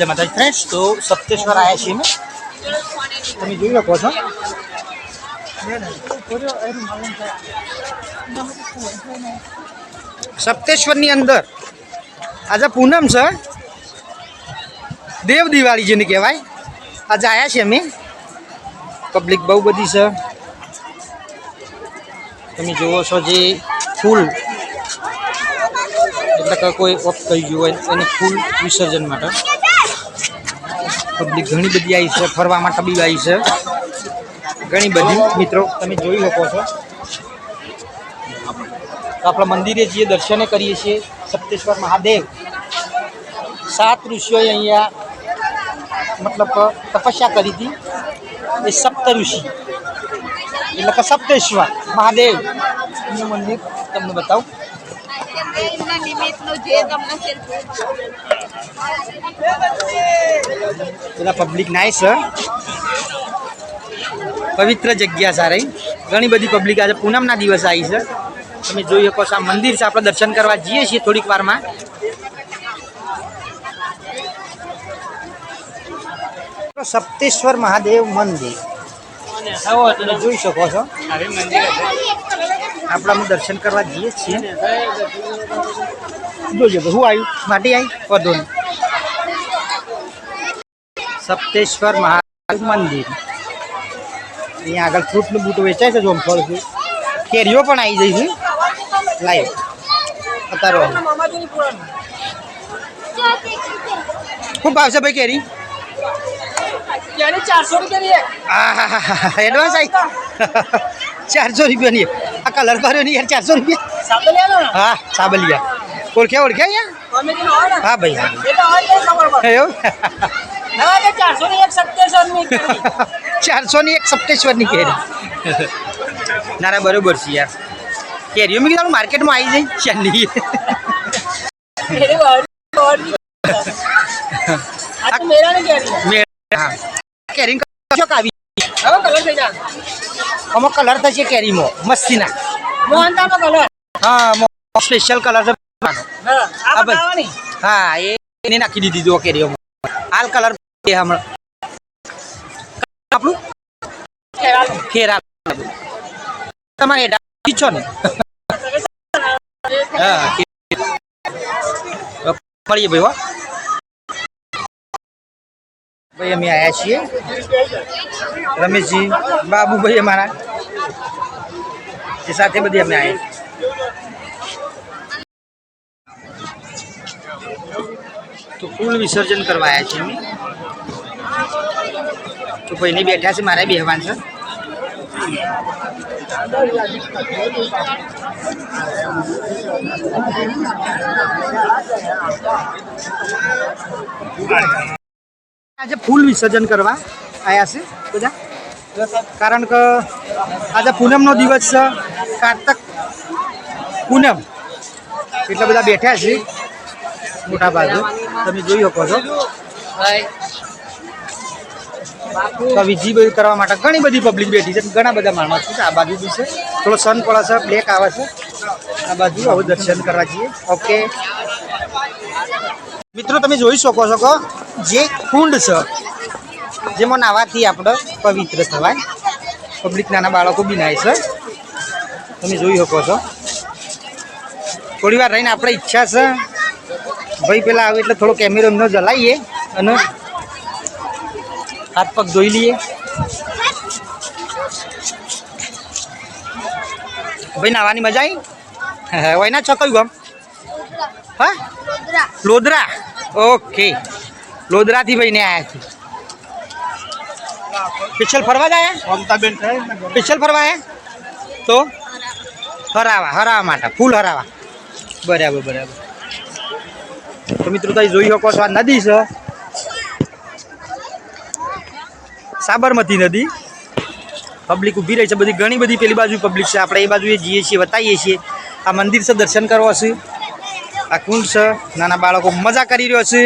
જય માતાજી ફ્રેન્ડ્સ તો સપ્તેશ્વર આવ્યા છીએ અમે. તમે જોઈ શકો છો. સપ્તેશ્વરની અંદર, આજે પૂનમ છે. દેવ દિવાળી જેને કહેવાય. આજે આવ્યા છીએ અમે. પબ્લિક બહુ બધી છે. તમે જુઓ છો જે ફૂલ. એટલે કે કોઈ ઓફ થઈ ગયું હોય, એને ફૂલ વિસર્જન માટે. પબ્લિક ઘણી બધી આવી છે, ફરવા માટે બી આવી છે. ઘણી બધી, મિત્રો, તમે જોઈ શકો છો. આપણા મંદિરે જઈએ, દર્શને કરીએ છીએ. સપ્તેશ્વર મહાદેવ. સાત ઋષિઓએ અહીંયા, મતલબ, તપસ્યા કરી હતી. એ સપ્ત ઋષિ. એટલે કે સપ્તેશ્વર મહાદેવ. એનું મંદિર તમને બતાવું. નિમિત્તનું જે તમને પેલા પબ્લિક નાઈસ છે પવિત્ર જગ્યા સારી ઘણી બધી પબ્લિક આજે પૂનમના દિવસે આવી છે. તમે જોઈ શકો છો આ મંદિર છે. આપણે દર્શન કરવા જઈએ છીએ થોડીક વારમાં. સપ્તેશ્વર મહાદેવ મંદિર. તમે જોઈ શકો છો. આપણે અમે દર્શન કરવા જઈએ છીએ. જોજો હું આવ્યું? માટી આવી? વધુ સપ્તેશ્વર મહાદેવ મંદિર. અહીંયા આગળ ફ્રૂટનું બૂટું વેચાય છે જોમફળ છે કેરીઓ પણ આવી જઈ છે. લાઈવ. અત્યારે ભાવ ભાવશે ભાઈ કેરી? એડવાન્સ આવી ચારસો રૂપિયાની આ કલર કર્યો નહીં યાર ચારસો રૂપિયા. હા સાબલિયા. ઓળખ્યા ઓળખ્યા યાર હા ભાઈ. એવું? ચારસો ની એક સપ્તેશ્વરની કેરી. ના ના બરોબર છે યાર. કેરીઓ મેં કીધું માર્કેટમાં આવી જાય ને કેરી આવી. અમુક કલર થશે કેરીમાં મસ્તીના. કલર. હા સ્પેશિયલ કલર છે. હા એ એને નાખી દીધી જો કેરીઓમાં. હાલ કલર એ હમણાં આપણું કેરાનું ફેરા તમારે હેઠા છો ને હા મળીએ ભાઈ હો ભાઈ અમે આવ્યા છીએ રમેશજી બાબુભાઈ અમારા એ સાથે બધી અમે આવ્યા તો ફૂલ વિસર્જન કરવા આવ્યા છીએ અમે. તો ભાઈને બેઠા છે મારે બેહવાન છે. આજે ફૂલ વિસર્જન કરવા આવ્યા છે, બધા. કારણ કે આજે પૂનમનો દિવસ છે, કારતક પૂનમ. એટલે બધા બેઠા છે, મોટા ભાગે. તમે જોઈ શકો છો. તો વિઝિબલ કરવા માટે ઘણી બધી પબ્લિક બેઠી છે. ઘણા બધા માણસો છે. આ બાજુ બી છે. થોડો સન પડે છે બ્લેક આવે છે. આ બાજુ આવું દર્શન કરવા જઈએ. ઓકે મિત્રો તમે જોઈ શકો છો કે જે કુંડ છે જેમાં નાવાથી આપણે પવિત્ર થવાય. પબ્લિક નાના બાળકો બી નાય છે. તમે જોઈ શકો છો. થોડી વાર રહીને આપણે ઈચ્છા છે. ભાઈ પેલા આવે એટલે થોડો કેમેરો એમનો જલાવીએ અને હાથ પગ ધોઈ લઈએ. ભાઈ નાવાની મજા આવી? વયના છો કયું ગામ હા? લોદરા. ઓકે. લોદરાથી ભાઈને આવ્યા છે. સ્પેશિયલ ફરવા જાય મમતાબેન ફરવા આવ્યા તો? હરાવા હરાવા માટે ફૂલ હરાવા. બરાબર બરાબર. તો મિત્રો તમે જોઈ શકો છો આ નદી છે. સાબરમતી નદી. પબ્લિક ઊભી રહી છે. બધી ઘણી બધી પેલી બાજુ પબ્લિક છે. આપણે એ બાજુએ જઈએ છીએ, બતાવીએ છીએ. આ મંદિર છે, દર્શન કરવા છે. આ કુંડ છે. નાના બાળકો મજા કરી રહ્યો છે.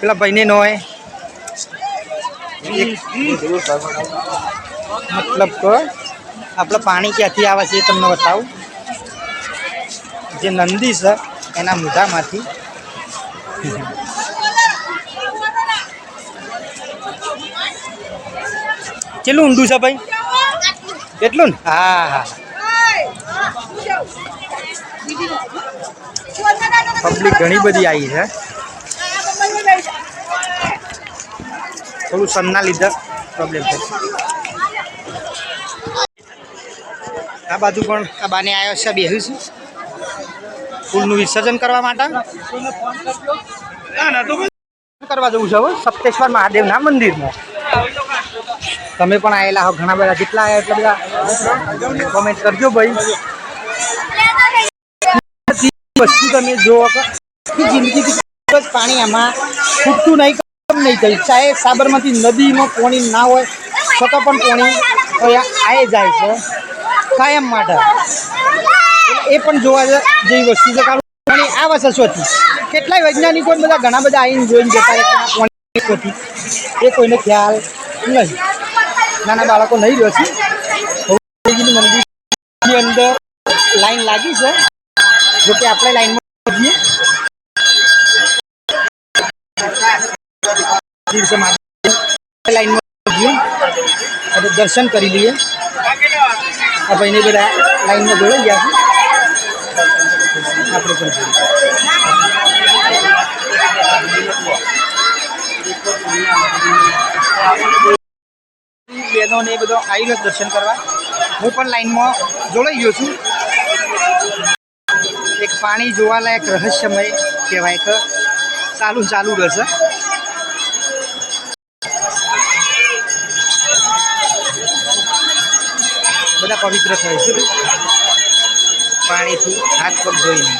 પેલા ભાઈને ન હોય મતલબ કે આપણે પાણી ક્યાંથી આવે છે એ તમને બતાવું. જે નંદી છે, એના મોઢામાંથી કેટલું ઊંડું છે ભાઈ? કેટલું ને? હા હા. પબ્લિક ઘણી બધી આવી છે. થોડું સનના લીધા પ્રોબ્લેમ છે. આ બાજુ પણ આ બાને આવ્યો છે બેહું છું. ફૂલનું વિસર્જન કરવા માટે? કરવા જવું છે હવે. સપ્તેશ્વર મહાદેવના મંદિરમાં. તમે પણ આવેલા હો ઘણા બધા. જેટલા આવ્યા એટલા બધા કોમેન્ટ કરજો ભાઈ. વસ્તુ તમે કે જિંદગી પાણી આમાં ખૂટતું નહીં, કેમ નહીં થઈ ચાહે સાબરમતી નદીમાં પોણી ના હોય, છતાં પણ પોણી આવી જાય છે. કાયમ માટે. એ પણ જોવા જેવી વસ્તુ છે. કારણ પાણી આવે છે. સ્વથી કેટલાય વૈજ્ઞાનિકો બધા ઘણા બધા આવીને જોઈને જતા સ્વથી એ કોઈને ખ્યાલ નહીં. નાના બાળકો નહીં રહ્યો છે. મંદિરની અંદર લાઈન લાગી છે. જો કે આપણે લાઈનમાં જઈએ લાઈનમાં જઈએ દર્શન કરી લઈએ. આ ભાઈને બધા લાઈનમાં જોડાઈ ગયા છે. આપણે પણ જોઈએ. બહેનો એ બધો આવી ગયો દર્શન કરવા હું પણ લાઈનમાં જોડાઈ ગયો છું એક પાણી જોવાલાયક રહસ્યમય કહેવાય કે ચાલુ ચાલુ રહેશે બધા પવિત્ર થાય છે. પાણીથી હાથ પગ ધોઈને.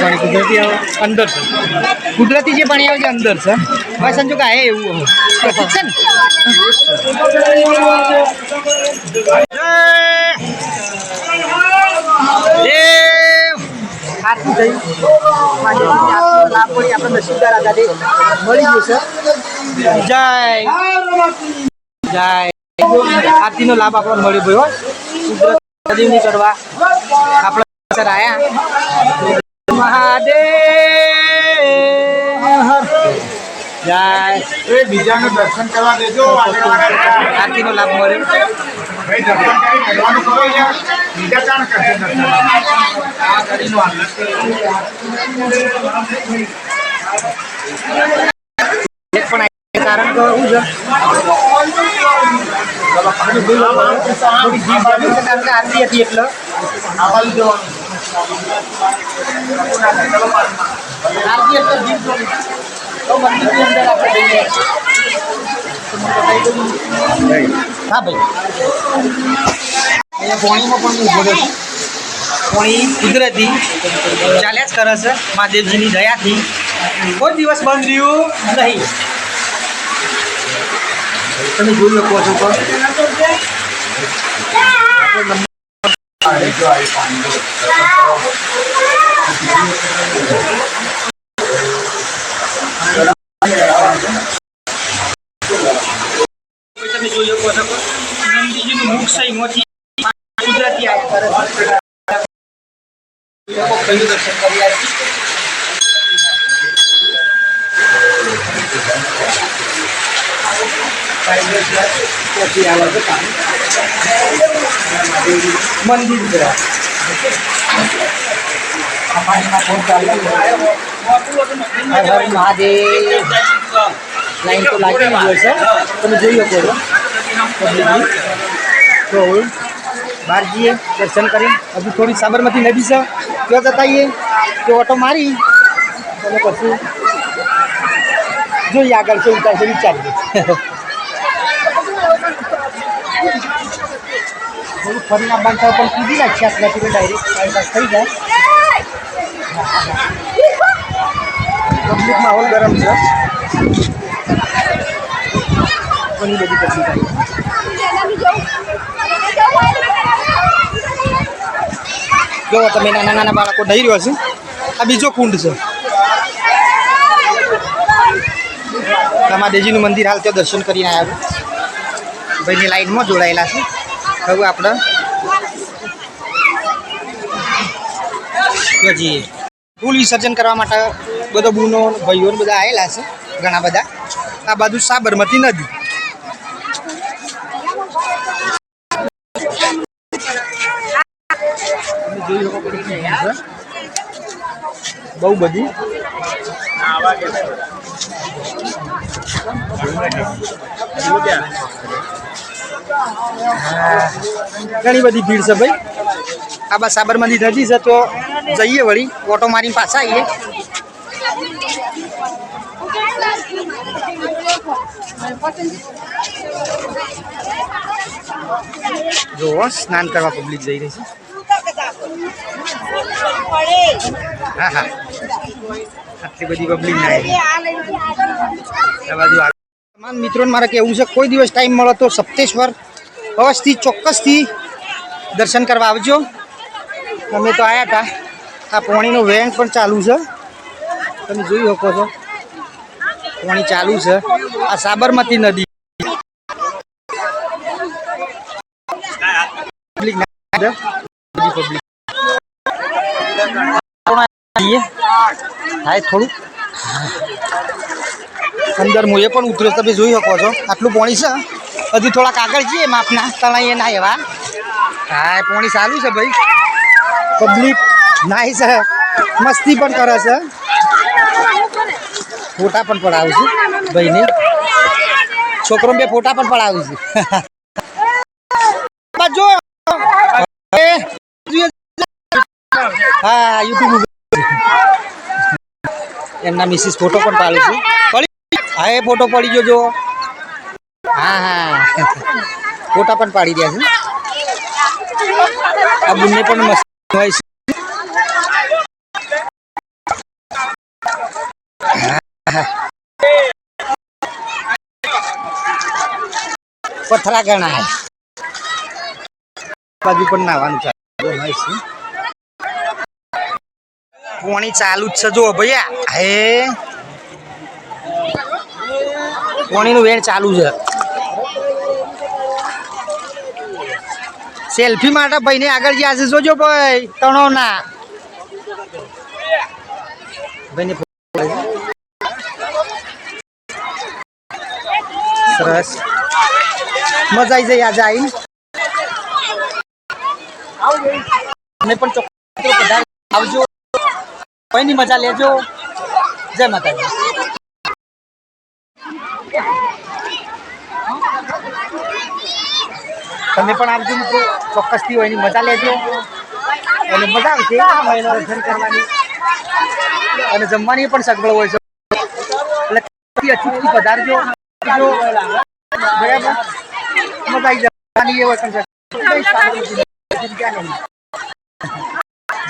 પાણી કુદરતી અંદર છે. કુદરતી જે પાણી આવે છે અંદર છે. ભાઈ સંજોગ કે આ એવું? છે ને? આરતી થઈ મહાદેવની લાભ પડી આપણે નસીબદાર આધારે મળી ગયું છે જય જય આરતીનો લાભ આપણને મળી હો. કુદરત કરવા આપણે સર આયા મહાદેવ. જય. એ બીજાને દર્શન કરવા દેજો. આરતીનો લાભ મળ્યો ભાઈ દર્શન કરી ભગવાનનું કરો યાર. બીજા કાણ કરશે દર્શન. આ કરીને એક પણ કારણ કે છે. આરતી હતી એટલે. આ બાજુ જવાનું આરતી એટલે હા ભાઈ અહીંયા પોણીમાં પણ ઊભો છે કુદરતી ચાલ્યા જ કરે છે મહાદેવજીની દયાથી કોઈ દિવસ બંધ રહ્યું નહીં તમે જોઈ શકો છો તો તમે જોઈ શકો છો નંદીજીનું મુખ છે એમાંથી કુદરતી આ કરે છે લોકો કયું દર્શન કરી આવ્યા છે પછી પાણી મંદિર આ હર મહાદેવ લાઈન તો લાગી ગયો છે તમે જોઈ શકો છો. તો બહાર જઈએ દર્શન કરી. હજુ થોડી સાબરમતી નદી છે. ત્યાં જતા આવીએ. તો ઓટો મારી. અને પછી જોઈએ આગળ શું ઉતારશે વિચારીએ. થોડું ફરીને બાંધતા પણ કૂદી નાખીએ. આટલાથી ડાયરેક્ટ બાયપાસ થઈ જાય. પબ્લિક માહોલ ગરમ છે. ઘણી બધી પબ્લિક આવી. જો તમે નાના નાના બાળકો નહીં રહ્યો છે. આ બીજો કુંડ છે. મહાદેવજીનું મંદિર હાલ ત્યાં દર્શન કરીને આવ્યા ભાઈની લાઈનમાં જોડાયેલા છે. હવે આપણે પછી ફૂલ વિસર્જન કરવા માટે બધો બૂનો, ભાઈઓ બધા આવેલા છે, ઘણા બધા. આ બાજુ સાબરમતી નદી. બહુ બધી. ઘણી બધી ભીડ છે ભાઈ. આ બસ સાબરમતી નદી છે, તો જઈએ વળી. ઓટો મારીને પાછા આવીએ. જો સ્નાન કરવા પબ્લિક જઈ રહી છે. હા હા. આટલી બધી પબ્લિક ના બાજુ તમામ મિત્રોને મારે કહેવું છે કોઈ દિવસ ટાઈમ મળે તો સપ્તેશ્વર અવશ્યથી ચોક્કસથી દર્શન કરવા આવજો. અમે તો આવ્યા હતા આ પોણીનો વેન પણ ચાલુ છે. તમે જોઈ શકો છો. પોણી ચાલુ છે. આ સાબરમતી નદી. પબ્લિક જઈએ. થાય થોડું અંદર હું એ પણ ઉતર્યો, તમે જોઈ શકો છો. આટલું પોણી છે. હજી થોડાક આગળ જઈએ માપના. તણાઈએ ના એવા. હા પોણી સારું છે ભાઈ. પબ્લિક નાય છે. મસ્તી પણ કરે છે. ફોટા પણ પડાવું છું. ભાઈને છોકરો બે ફોટા પણ પડાવું છું. જો હા યુટ્યુબ એમના મિસિસ ફોટો પણ પાડું છું. હા એ ફોટો પડી ગયો જો. હા હા. ફોટા પણ પાડી રહ્યા છે. આ બંને પણ મસ્ત હોય છે. પથરા ગણાય. બાજુ પણ નાવાનું ચાલુ. હોય છે પોણી ચાલુ જ છે. જો ભૈયા. હે. પોણીનું વેણ ચાલુ છે. સેલ્ફી માટે ભાઈને આગળ જ્યાં છે. જોજો ભાઈ તણો ના ભાઈને સરસ. મજા આવી જાય આજે અમે પણ આવજો. કોઈની મજા લેજો. જય માતાજી. તમે પણ આવજો મિત્રો ચોક્કસથી હોય એની મજા લેજો. અને મજા આવશે દર્શન કરવાની. અને જમવાની પણ સગવડ હોય છે. એટલે અચૂકથી પધારજો. બરાબર? મજા આવી જવાની એ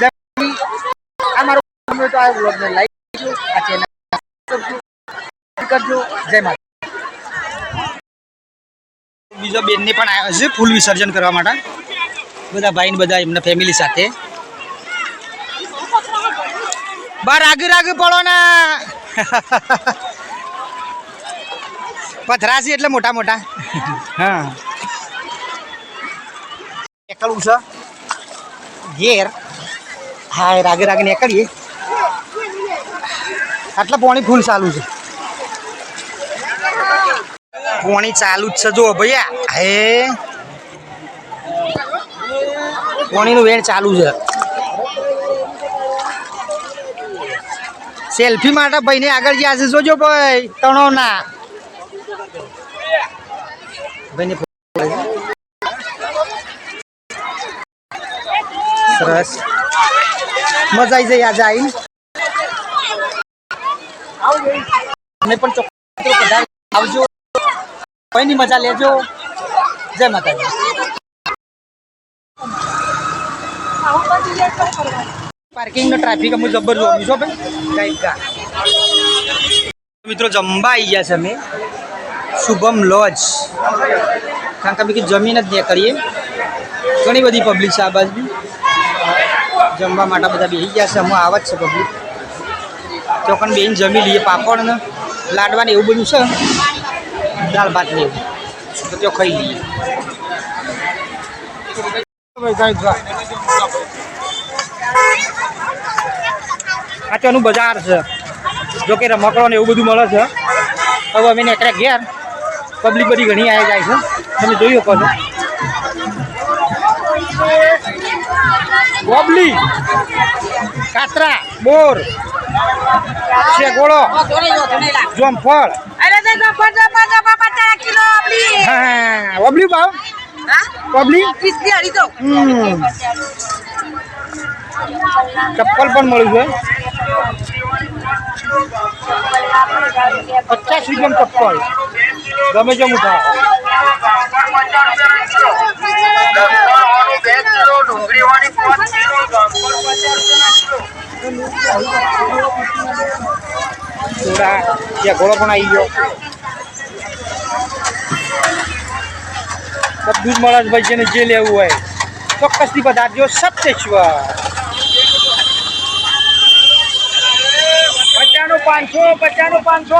જય આ બેન ને તો આ વ્લોગને લાઈક કરજો આ ચેનલ કરજો. જય માતા બીજો બેનને પણ આવ્યો છે ફૂલ વિસર્જન કરવા માટે. બધા ભાઈ ને બધા એમના ફેમિલી સાથે. બાર આગળ રાગ પડો ને. પથરાશી એટલે મોટા મોટા. હા. એકલું છે. ઘેર. હા રાગે રાગે નીકળીએ આટલા પોણી ફૂલ ચાલુ છે. પાણી ચાલુ જ છે જો ભૈયા. હે. પોણીનું વેણ ચાલુ છે. સેલ્ફી માટે ભાઈને આગળ જ્યાં છે, જોજો ભાઈ તણો ના ભાઈને સરસ. મજા આવી જાય આજે આવીને અમે પણ ચોક્કસ આવજો. કોઈની મજા લેજો. જય માતાજી. પાર્કિંગનો ટ્રાફિક અમુક જબર જોવાનું છો ભાઈ. કંઈક મિત્રો જમવા આવી ગયા છે અમે. શુભમ લોજ. કારણ કે અમે કંઈ જમીન જ ત્યાં કરીએ. ઘણી બધી પબ્લિક છે આ બાજુ. જમવા માટે બધા બેસી ગયા છે. અમે આવા જ છે પબ્લિક તો પણ બેન જમી લઈએ પાપડ ને લાડવા ને એવું બધું છે? દાળ ભાત ને એવું. તો ત્યાં ખાઈ લઈએ. અત્યારનું બજાર છે. જો કે રમકડો ને એવું બધું મળે છે. હવે અમે નીકળ્યા ઘેર પબ્લિક બધી ઘણી આવી જાય છે. તમે જોઈ શકો છો. ગોબલી કાતરા બોર. શેગોળો જોમફળ અરે તો જબર જબર જબર ચાર કિલો આપણી. હા ઓબલી ભાવ? હા? ઓબલી? વીસની તો. ચપ્પલ પણ મળ્યું છે. પચાસ રૂપિયા ચપ્પલ. ગમે તેમ ઉઠાવો. થોડા ત્યાં ઘોડો પણ આવી ગયો બધું જ મહારાજભાઈ જેને જે લેવું હોય ચોક્કસથી પધારજો સપ્તેશ્વર પચાનો પાંચસો પચાનો પાંચસો.